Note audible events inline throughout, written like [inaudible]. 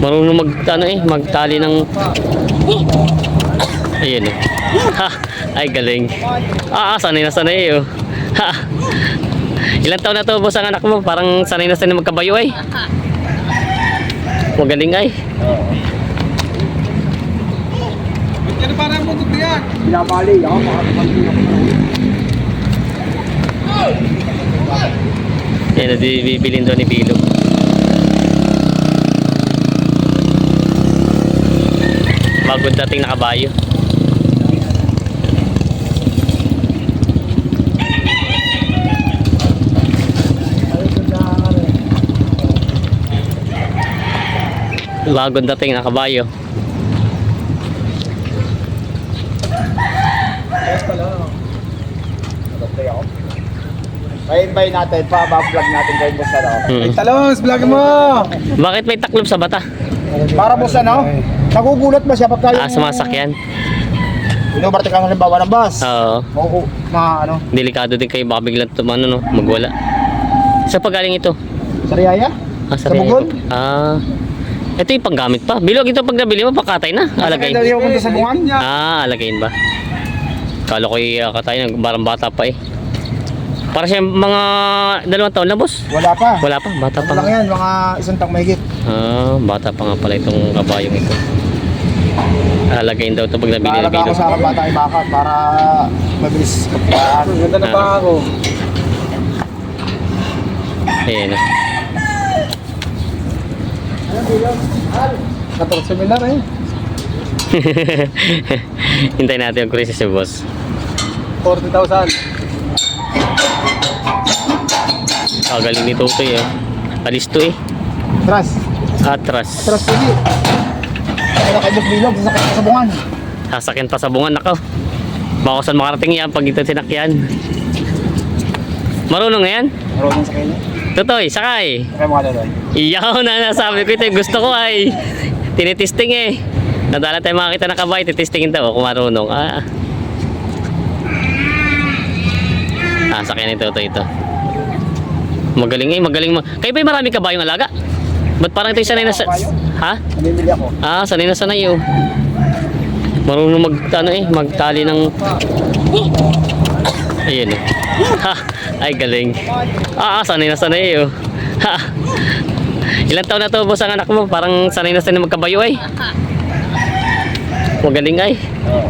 Marunong mag, ano eh, magtali ng... Ayun eh. Ha! Ay, galing. Ah, ah, sanay na sanay eh, oh. Ha! Ilan taon na to, boss, ang anak mo? Parang sanay na sanay magkabayo ay. Magaling ay. Yan para mo yan. Pinabali, ako makakapagpili ako. Yan, bibilin doon ni Bilo. Bagong dating na kabayo. Bagong dating na kabayo. Pa-invite natin, pa-vlog natin kayo boss ano. Hmm. Talos, vlog mo. Bakit may taklob sa bata? Para boss ano, nagugulat ba siya pagka yung... Ah, sumasakyan. Inubarte kang halimbawa ng bus. Oo. Oo, ma ano, delikado din kayo baka biglang tumano no, magwala. Sa pagaling ito? sa Riyaya? Ah, Sa Bugon? Ah. Ito yung panggamit pa. Bilog ito pag nabili mo, pakatay na. Alagay. Alagay. Alagay sa bungan niya. Ah, alagayin ba? Kala ko yung uh, katay ng barang bata pa eh. Para siya mga dalawang taon na boss. Wala pa. Wala pa, bata pa. Ano lang nga. yan, mga isang tak mahigit. Ah, bata pa nga pala itong kabayong ito. Alagayin daw ito pag nabili Naalaga Bilog. ako sa akin bata ay baka para mabilis pagkaan. Ganda na ba ako? Ayan. ah. 14 mil lang [laughs] eh. Hintayin natin yung krisis si boss. 40,000. Kagaling ni Totoy eh. Alisto eh. Trust. Atras. Trust TV. Kaya kay Boss Bilog, sasakit ka sa bungan. Sasakyan pa sa bungan nakaw. Baka saan makarating yan pag ito sinakyan. Marunong yan? Marunong sa kanya. Totoy, sakay. Kaya mga laloy. Iyaw na nasabi ko ito. yung Gusto ko ay tinitesting eh. Nadala tayo makakita ng kabay, titestingin daw kung marunong. Ah. Ah, sakyan ni Totoy ito. Magaling eh, magaling. Ma Kayo ba marami kabayong alaga? Ba't parang ito yung sanay na sa... Ha? Namimili ako. Ah, sanay na sanay oh. Marunong mag ano eh, magtali ng Ayun eh. Ha, ay galing. Ah, ah, sanay na sanay oh. Ha. Ilan taon na to boss ang anak mo? Parang sanay na sanay magkabayo ay. Magaling ay. Yan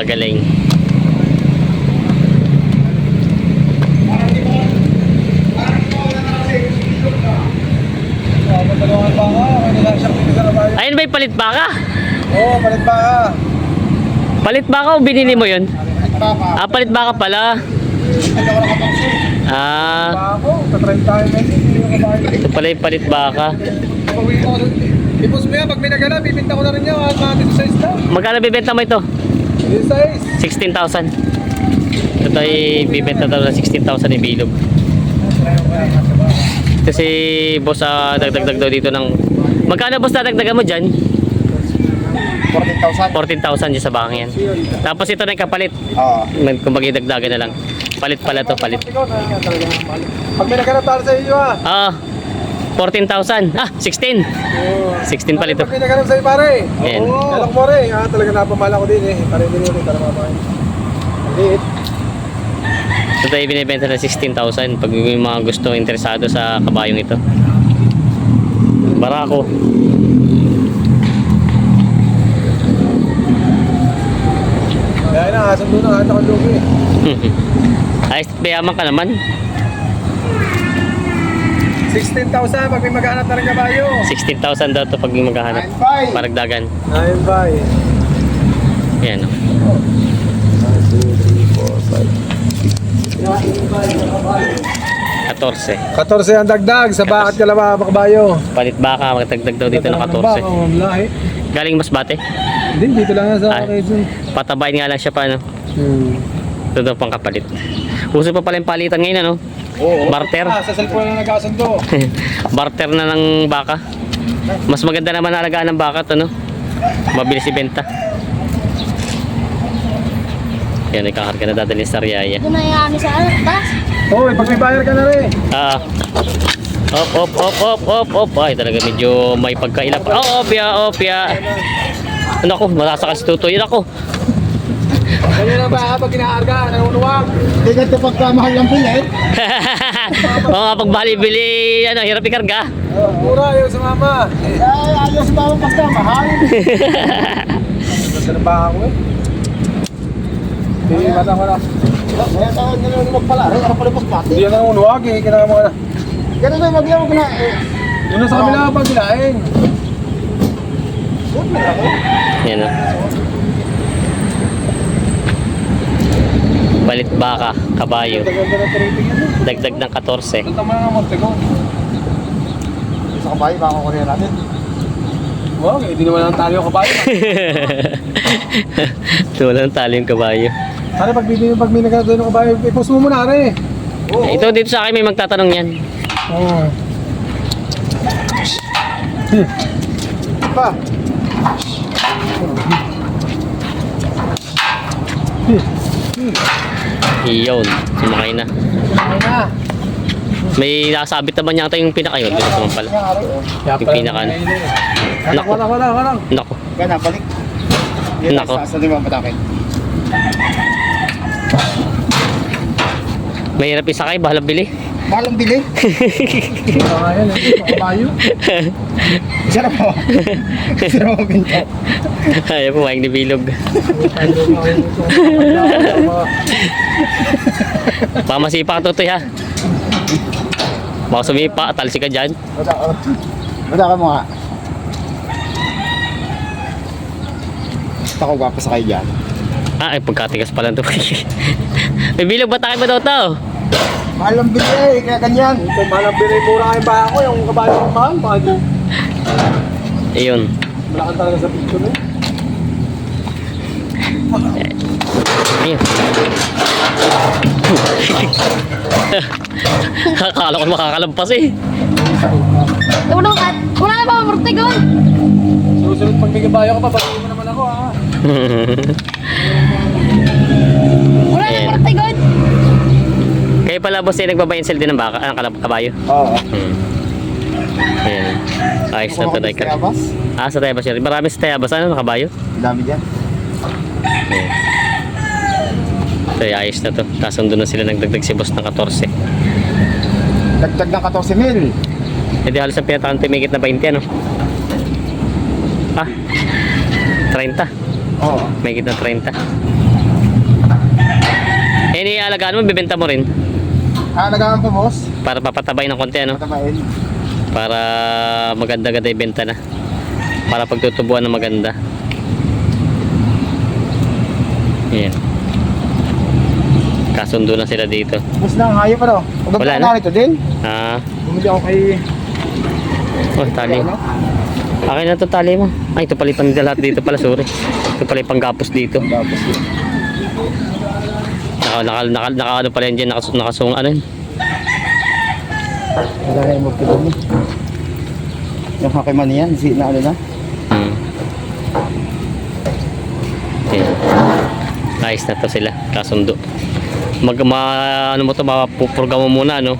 bayo. Ayun ba yung palit baka? Oo, oh, palit ba ka? Palit baka o binili mo yun? Baka, Ah, palit baka pala. Ah, ito pala yung palit baka. Ipos mo yan, pag may nagana, bibinta ko na rin yan. Magkano bibenta mo ito? Dito size. 16,000. Ito ay bibenta daw ng 16,000 ni Bilog. Kasi boss ah, dagdag daw dito ng Magkano boss dadagdagan mo dyan? 14,000. 14,000 dyan sa bangin yan. Tapos ito na yung kapalit. Oo. Mag- Kumbaga dagdagan na lang. Palit pala to, palit. Pag may nagana para sa iyo ah. Ah, 14,000. Ah, 16. Oo. 16 pala ito. Nagana sa'yo pare. Ayan. Oo. Alam mo rin, ah, talaga napamala ko din eh. Pare din yun, talaga mamahin. Maliit. Ito tayo binibenta ng 16,000 pag may mga gusto interesado sa kabayong ito. Barako. Kaya na, asan doon ang anak ang lugi. [laughs] Ayos, payaman ka naman. 16,000 pag may maghanap na rin kabayo. 16,000 daw to pag may maghanap. Paragdagan. 9 by. Ayan. 14. 14 ang dagdag sa bakat ka laba kabayo. Palit baka magdagdag daw dito ng 14. Galing Masbate? Hindi, dito lang sa ah, Patabayin nga lang siya pa, no? Hmm. Ito daw pang kapalit. Uso pa pala yung palitan ngayon, ano? Oo. Barter. Ah, sa cellphone na nagkasundo. [laughs] Barter na ng baka. Mas maganda naman alagaan ng baka to, no? Mabilis ibenta. Yan, ikakarga na dadalhin sa Riyaya. Doon na yung sa ano, taas. Hoy, pag may bayar ka na rin. Ah. Op, op, op, op, op, op. Ay, talaga medyo may pagkailap. Oh, opya, opya. Ano ko, masasakal si Tutoy. Yun ako. Ganyan na ba pag kinaarga, nanunuwag. Hindi ganito pagkamahal ng bilet. [laughs] Oo nga, pag bali-bili, ano, hirap ikarga. Oh, mura yung sa mama. Eh, Ay, ayos ba ang pagkamahal? Nasa na ba ako eh? Hindi, mata ko na. Kaya tawag nila lumag pala. Ay, ano pala pati? Hindi yan nanunuwag eh, kailangan mo na. Ganun na, magyaw ko na. Eh, Yung nasa kabila pag kinain. na. Yan o. Balit baka, kabayo. Eh. Dagdag ng 14. Punta mo na ng Montego. Sa kabayo, baka kukunin natin. Wag, eh, di naman ang tali yung kabayo. [laughs] Tulang tali yung kabayo. Sana pag, pag may nagkakaroon ng kabayo, i-post mo muna rin. Ito dito sa akin may magtatanong yan. Oo. Pa, Iyon, sumakay na. Ay na. May nakasabit naman yata yung pinaka yun. Dito naman pala. yung pinaka ano. Anak, wala, wala, wala. Nako. Gana, balik. Nako. Sa, sa limang patakin. Mahirap isakay, bahala bili. Mahal ang bili. Wala nga yan. Yung kabayo. Po. Isa na po binta. Ayaw po, ni Bilog. Baka masipa ka tutoy ha. Baka sumipa, talsi ka dyan. Wala ka. Mo nga. Ako gwapo sa kayo dyan. Ah, ay pagkatigas pala ito. [laughs] May bilog ba tayo ba daw to? Mahal ang bili eh, kaya ganyan. Kung mahal ang mura kayo ba ako, yung kabayo ng mahal, mahal din. Ayun. Malakad talaga sa picture eh. Ayun. [laughs] Akala ko makakalampas eh. Wala na, wala na ba ang Mortegon? Susunod pag may kabayo ka pa, batiin mo naman ako ha. [laughs] Wala na Ayan. Kayo pala boss eh, nagbabayan sila din ng baka, ang kalab- kabayo. Oo. Hmm. Ayan. Ayos na to, Daikar. bas, Ah, sa Tayabas yun. Marami sa Tayabas. Ano, kabayo? ang dami dyan. Ayan. So, ayos na to. Kasundo na sila nagdagdag si boss ng 14. Dagdag ng 14 mil. Hindi halos ang pinatakan may na 20 ano? Ah, 30. Oo. May na 30. Eh, nialagaan mo, bibenta mo rin. Halagaan pa boss. Para papatabay ng konti, ano? Matamain. Para maganda-ganda yung benta na. Para pagtutubuan ng maganda. Ayan. Kasundo na sila dito. Boss na, hayop pa daw. Wala na. ito din. Ah, Bumili ako kay... oh, tali. Ano? Akin na to tali mo. Ay, ito pala yung lahat dito pala, sorry. Ito pala yung panggapos dito. Tapos yun. Naka, naka, naka, naka ano pala yan dyan, nakas, nakasung ano yun. Wala na yung magpilo mo. Yung hakiman niyan, si na ano na. Hmm. Ayan. Ayos na to sila, kasundo. Mag, ma, ano mo to, mapupurga mo muna, ano?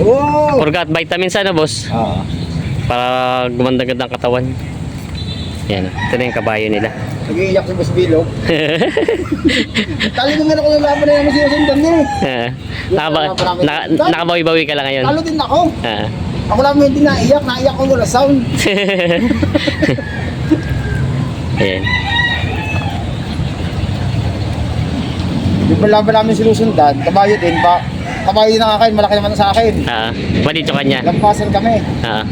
Oo! Purga at vitamins, ano, boss? Oo. Para gumanda-ganda ang katawan. Yan, ito na yung kabayo nila. Nag-iiyak si Boss Bilog. [laughs] Talo naman ako ng laban na naman sinusundan niya eh. Ah, Nakaba, naka, nakabawi-bawi ka lang ngayon. Talo din ako. Ah. Ako lang hindi naiyak, naiyak ko wala sound. [laughs] Ayan. Ba laban namin sinusundan, kabayo din pa. Kabayo na kakain, malaki naman sa akin. Ah, malito ka niya. Lampasan kami. Ah.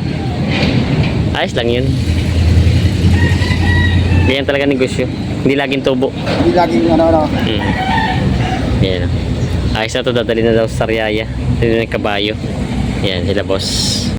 Ayos lang yun. Ganyan talaga negosyo. Hindi laging tubo. Hindi laging ano ano. Hmm. Yan. Ayos na to, dadali na daw sa Sariaya. Ito yung kabayo. Yan, sila boss.